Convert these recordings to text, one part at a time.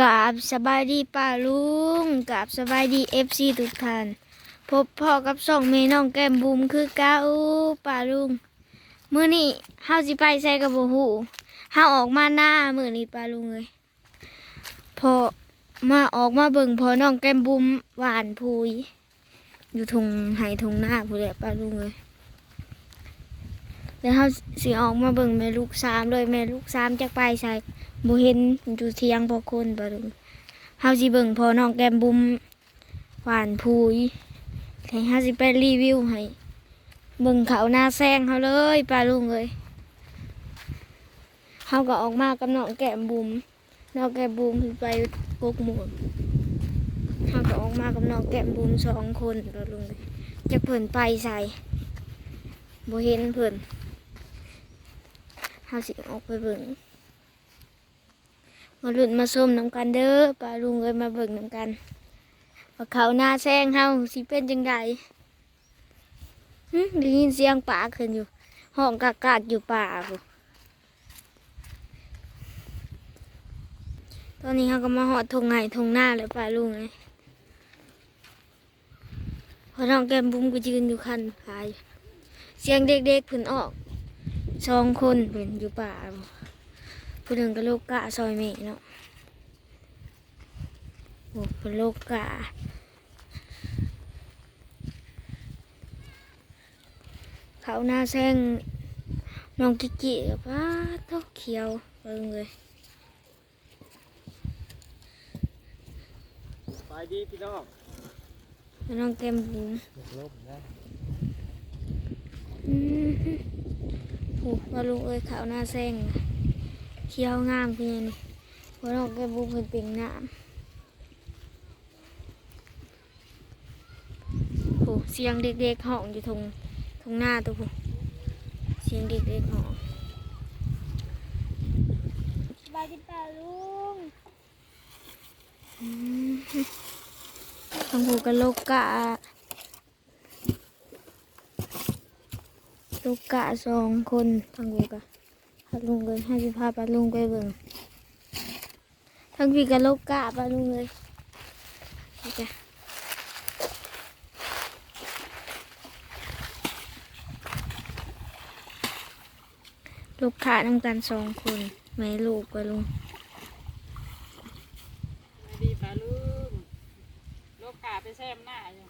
กราบสบายดีป้าลุงกราบสบายดีเอฟซีทุกท่านพบพ่อกับสองเมน้องแก้มบุมคือเก้าป้าลุงมื้อนี้เฮาสิไปใส่กระบหูเฮาออกมาหน้ามื้อนี้ป้าลุงเลยพอมาออกมาเบิ่งพอน้องแก้มบุมหวานพุยอยู่ทงไห้ทงหน้าพู้นแหละป้าลุงเลยแล้วเฮาสิออกมาเบิ่งแม่ลูกสามเลยแม่ลูกสามจักไปใส่ บ่เห็นอยู่เทียงพอคนบ่ลุงเฮาสิเบิ่งพอน้องแก้มบุมหวานพุยให้เฮาสิไปรีวิวให้เบิ่งเขาหน้าแซงเฮาเลยป้าลุงเอ้ยเฮาก็ออกมากับน้องแก้มบุมน้องแก้มบุมไปกกหมวกเฮาก็ออกมากับน้องแก้มบุมสองคนป้าลุงเอ้ยจักเพิ่นไปใส่บ่เห็นเพิ่นเฮาสิออกไปเบิ่ง มาหลุดมาส้มน้ำกันเด้อป้าลุงเอ้ยมาเบิ่งน้ำกันว่าเขาหน้าแซงเฮาสิเป็นจังไดหึได้ยินเสียงป่าขึ้นอยู่ ห้องกากากอยู่ป่าพุตอนนี้เขาก็มาหอดทงไห้ทงหน้าเลยป้าลุงเลยพอน้องแก้มบุ้มก็ยืนอยู่คันพาย เสียงเด็กๆเพิ่นออกสองคนเพิ่นอยู่ป่า พุผู้หนึ่งก็ลูกกะซอยเมเนาะโอ้เป็นลูกกะเขาหน้าแซงน้องกิกิกับว่าเท้าเขียวเบิ่งเลยไปดีพี่น้องแล้วน้องเต็มบุ๋มลบนะอืมโอ้มาลุงเอ้ยเขาหน้าแซง เขียวงามคือยังนี่ว่าน้องแกมบุ๋มเป็นเป่งน้ำโอ้เสียงเด็กๆห้องอยู่ทงทงหน้าตัวผู้เสียงเด็กๆห้องบายดีป่าลุงอืมทางหูกับโลกะโลกะสองคนทางหูกับพาลุงเลยห้าสิพาปาลุงไปเบิ่งทางพี่กับโลกะปาลุงเลยจ้ะลูกค้านำกันสองคนแม่ลูกปาลุงไปดีปลาลุงโลกกาไปแซมหน้าอยู่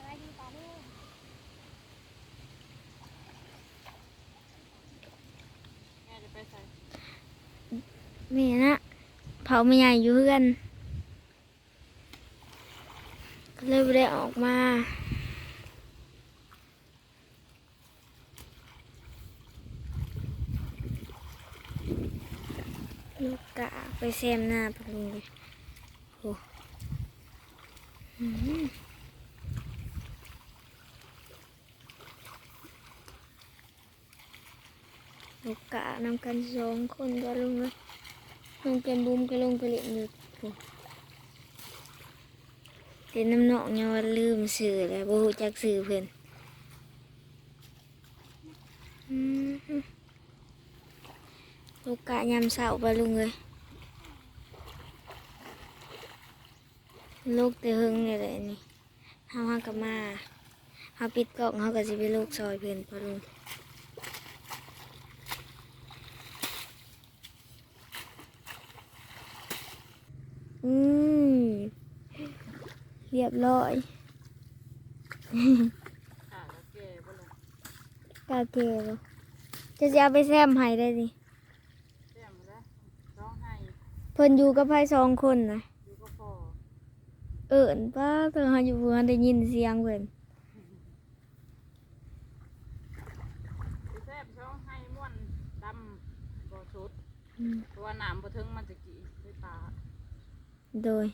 บายดีป่าลุง แม่จะไปใส่ แม่นะเผาไม่ใหญ่อยู่เพื่อนก็เลยไม่ได้ออกมาลูกกะไปแซมหน้าพะลุงเลยโอ้ลูกกะนำกันสองคนก็ลุงเลย ลงเป็นบุมก็ลงไปเล่นอยู่โอ้เล่นน้ำหนองยังว่าลืมสื่อเลยบ่รู้จักสื่อเพิ่นอืมลูกกะยามเสาไปลุงเลยลูกแต่หึงนี่แหละนี่เฮาหากับมาเฮาปิดกล้องเฮาก็สิไปลูกซอยเพิ่นพอลุง อืมเรียบร้อยข้าวก็แก่บ่ลงกาเกลจะจะเอาไปแซมให้ได้ดิแซมมาแล้วร้องไห้เพิ่นอยู่กับไผสองคนนะอยู่ก็พอเอิญป้าเพิ่นเฮาอยู่เพิ่นได้ยินเสียงเพิ่นไปแซมร้องไห้ม่วนดำบ่สุดอืมตัวน้ำบ่ถึงมันจะกี่ด้วยตา โดย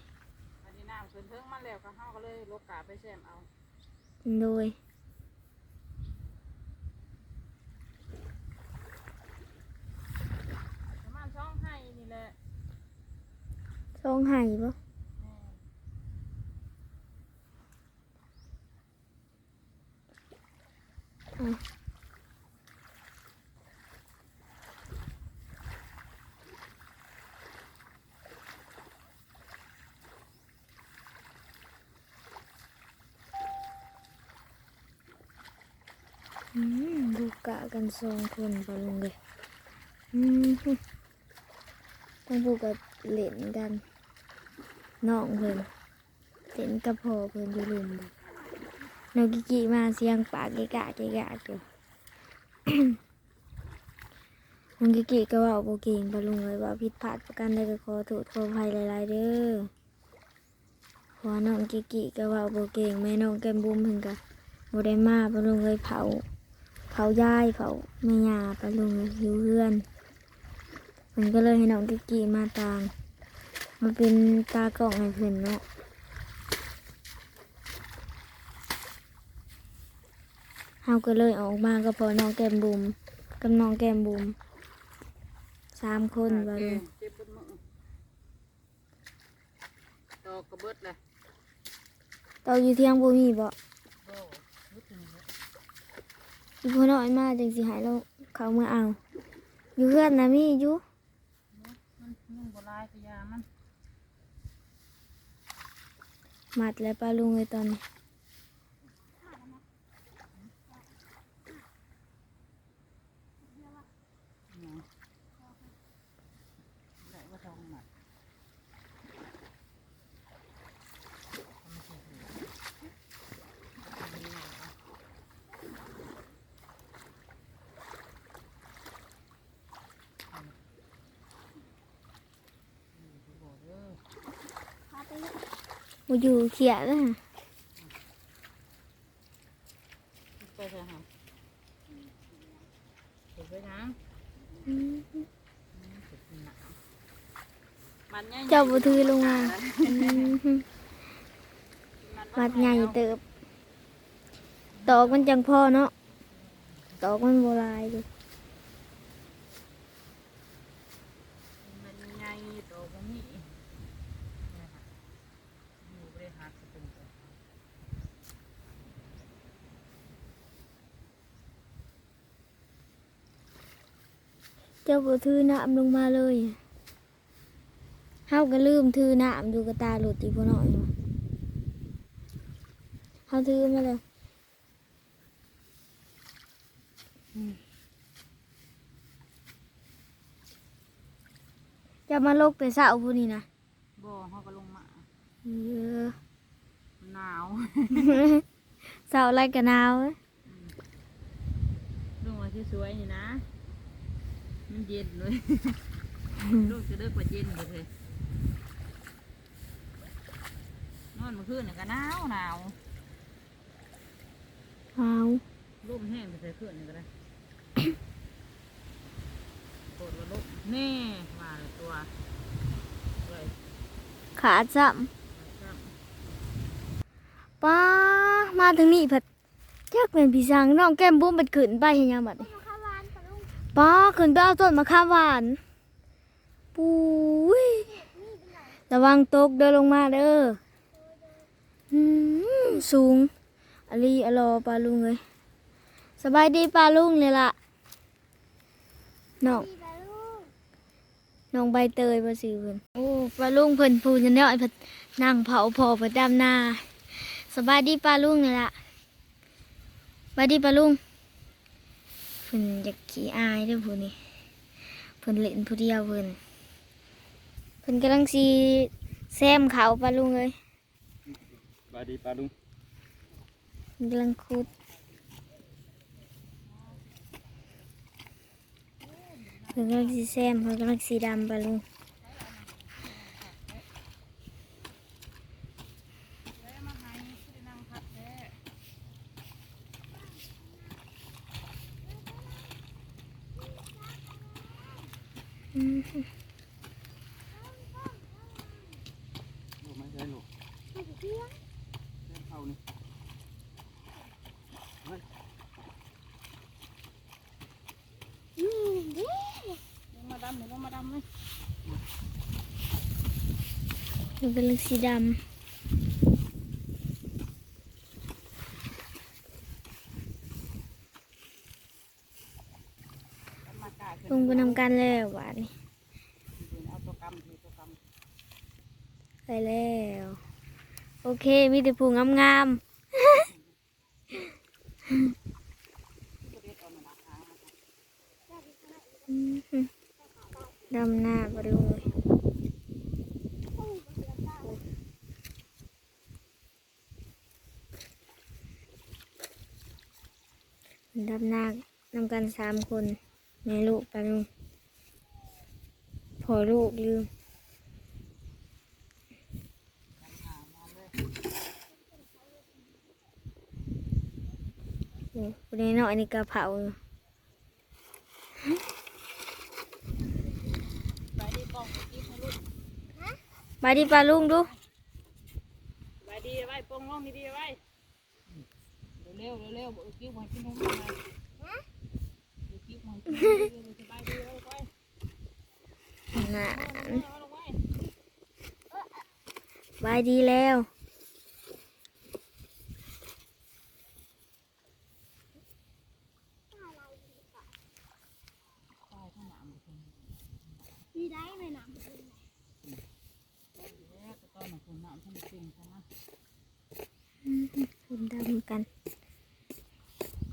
อันนี้น้ำขึ้นเทิงมาแล้วก็เฮาก็เลยลกกาไปแซมเอาโดยมาณช่องให้นี่แหลช่องไห้บ่แม่ ดูกะกันสองคนปะลุงเลยอืมต้องพูกับเหล่นกันน้องเพิ่นเล่นกับพ่อเพิ่นอยู่ลุมแบบนกกิกิมาเสียงปากเกะกะเกะกะอยู่นกกิกิก็ว่าโบเก่งปะลุงเลยว่าผิดพลาดประกันใดก็ขอโทษขออภัยหลายๆเด้อเพราะว่าน้องกิกิก็ว่าโบเก่งแม่น้องแก้มบุ้มเพิ่นก็บ่ได้มาปะลุงเลยเผา เผาย่ายเผาแม่ยาปะลุงเลยอยู่เพื่อน มันก็เลยให้น้องกิกกี้มาตางมาเป็นตากล้องให้เพื่อนเนาะเฮาก็เลยออกมาก็พอน้องแก้มบุมกับน้องแก้มบุมสามคนว่าเอลูอกเจ็บเบนมือตอกกระเบิดเลยตอนอยู่เที่ยงบ่มีบ่ โอ้ยุดหนึ่งเลย อีพ่อน้อยมาจังสิใหายเราเขามาเอา อยู่เพื่อนนะมีอยู่มันมันโบราณกระยามันมัดแล้วปลาลุงเลยตอนนี้ เนี่ยได้ว่าทองหมัดบอกเด้อ พาไปเลย บ่ อยู่เขียแล้วไปเถอะค่ะเก็บไว้นะมันใหญ่ๆเจ้าบ่ถือลงมาอืมมัดใหญ่เติบ ตอกมันจังพ่อเนาะ ตอกมันโบราณอยู่ มันใหญ่โตกว่านี้นะคะอยู่บ่ได้หักสะตึงเลย เจ้าบ่ถือน้ำลงมาเลยเฮาก็ลืมถือน้ำอยู่กับตาหลุดอีกพ่อน้อยว่ะเฮาถือมาแล้วอืมจะมาลกแต่เช้าผู้นี้นะบ่เขาก็ลงมาเออหนาวเช้าไรกันหนาวเว้ยลงมาที่สวยๆนี่นะ มันเย็นเลยลูกจะเลิกว่าเย็นเลยนอนเมื่อคืนน่ะก็หนาวหนาวหนาวลมแห้งไปใส่คืนนี่ก็ได้โกรธว่าลมแน่มาเลยตัวเลยขาดซ้ครับำป้ามาถึงนี่ผัดจักเป็นพี่สังน้องแก้มบุ้มเป็นขืนไปเห็นยังบัดนี้ ป้าขึ้นไปเอาต้นมะขามหวานปุ้ยระวังตกเดินลงมาเด้อสูงอลีอลอปลาลุงเลยสบายดีปลาลุงเลยล่ะน้องน้องใบเตยมาซื้อเพิ่นโอ้ปลาลุงเพิ่นพูนจะเนาะไอ้เพิ่นนั่งเผาพอเพิ่นดำนาสบายดีปลาลุงเลยล่ะสบายดีปลาลุง เพิ่นอยากขี้อายเด้อผู้นี้เพิ่นเล่นผู้เดียวเพิ่นเพิ่นกำลังสีแซมเขาปลาลุงเลยบายดีปลาลุงเพิ่นกำลังคุดเพิ่นกำลังสีแซมเพิ่นกำลังสีดำปลาลุง ลูกไม่ใช่ลูกไม่เที่ยงเล่นเขานี่อืมเด้ลงมาดำเลยลงมาดำเลยมันเป็นเรื่องสีดงไปนำ กันแล้วหวานนี่ไปแล้ว โอเค มีแต่ผูงงามำตัวเด็ดเอามาหนักหางนะครับๆอื้อหือดำหน้าบลุงดำหน้านำกันสามคนแม่ลูกปลาลุง พอลูกลืมหางมาเลยโอ้คนนี้เนาะอันนี้กระเพราอยู่ไปดีกล้องกิ๊บให้ลูกมาดิปลาลุงดูไปดีไว้ปงลงดีๆไว้เร็วๆเร็วๆบอกกิ๊บมากินนมเลยกิ๊บมากินนมสบายดีไว้ไว้ น่ะเอาลงไว้บายดีแล้วตายข้างหน้ามันเป็นดีได้ไหมน้ำเป็นไงแล้วก็ต้อนมันคนน้ำท่านจริงใช่ไหมคนดำกัน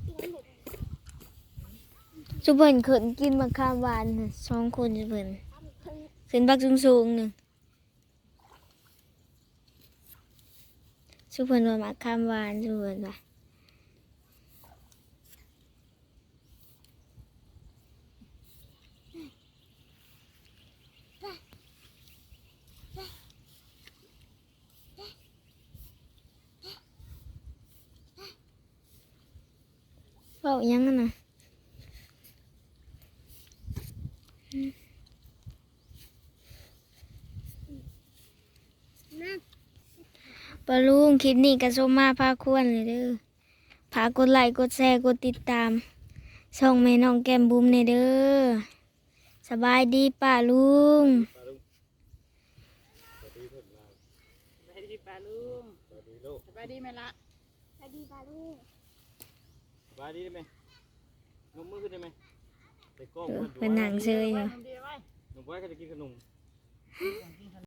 กินหมดสุเพิ่นขึ้นกินมะขามหวานน่ะสองคนสุเพิ่นทำเพิ่งขึ้นบักสูงๆหนึ่ งสุเพิ่นว่ามะขามหวานสุเพิ่นว่าเว้าอิหยังนั่นน่ะ นะ ปะลุงคลิปนี้ก็ส้มมาพาควรเลยเด้อพากดไลค์กดแชร์กดติดตามช่องแม่น้องแก้มบุ้มในเด้อสบายดีป้าลุงปลาลุงสวัสดีเพื่อนเราสบายดีป้าลุงสวัสดีลูกสบายดีไหมล่ะสวัสดีปลาลูกสบายดีได้ไหมนมมือขึ้นได้ไหมใส่กล้องเออเพื่อนดูเป็นหนังเชยอยู่ดีไว้หนุ่มไว้ก็จะกินขนม